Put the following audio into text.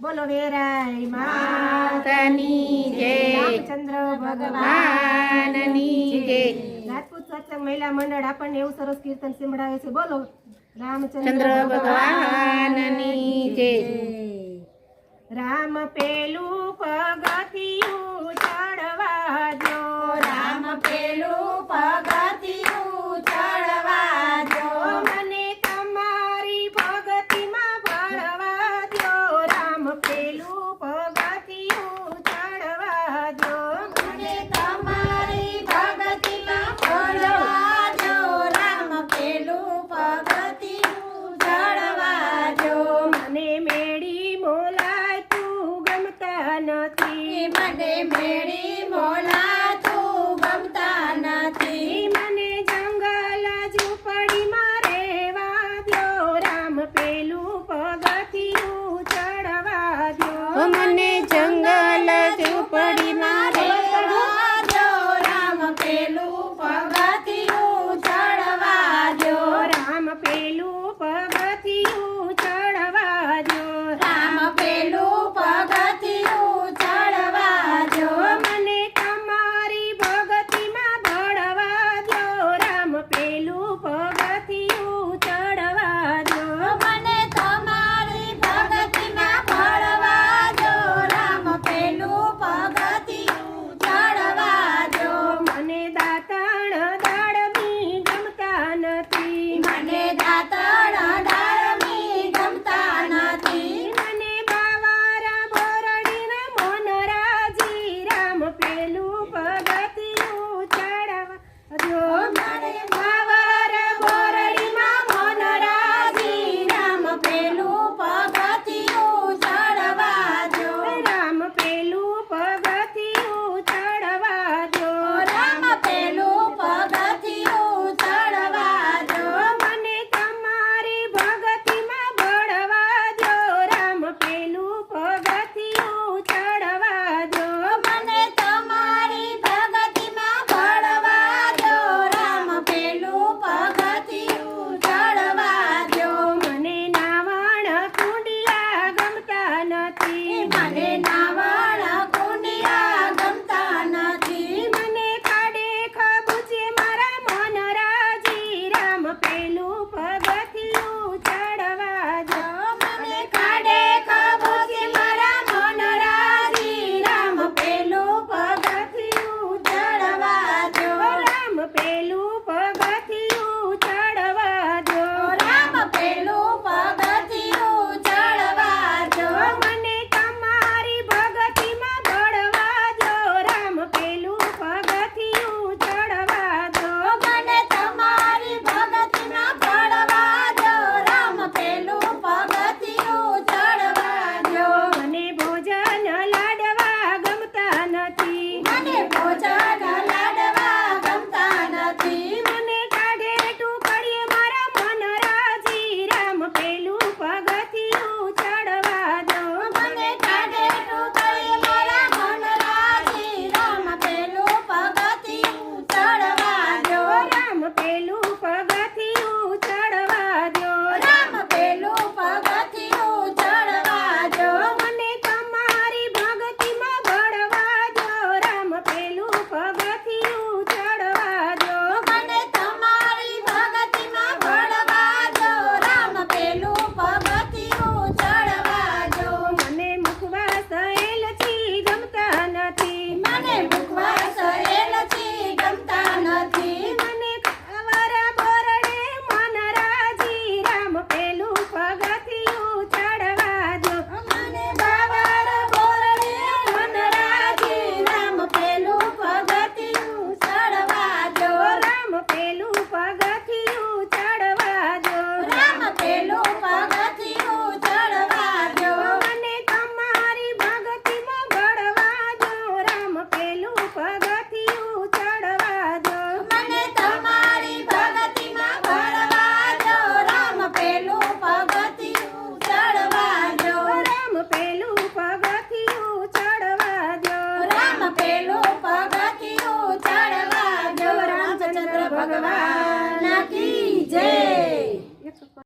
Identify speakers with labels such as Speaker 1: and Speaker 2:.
Speaker 1: બોલો વેરાય
Speaker 2: માતની જય.
Speaker 1: ચંદ્ર
Speaker 2: ભગવાનની જય.
Speaker 1: રાજપૂત સત્સંગ મહિલા મંડળ આપણને એવું સરસ કીર્તન સંભળાવે છે. બોલો રામચંદ્ર
Speaker 2: ભગવાનની જય.
Speaker 1: રામ પેલું પગથિયું નથી
Speaker 3: મને મેળ
Speaker 1: Bye.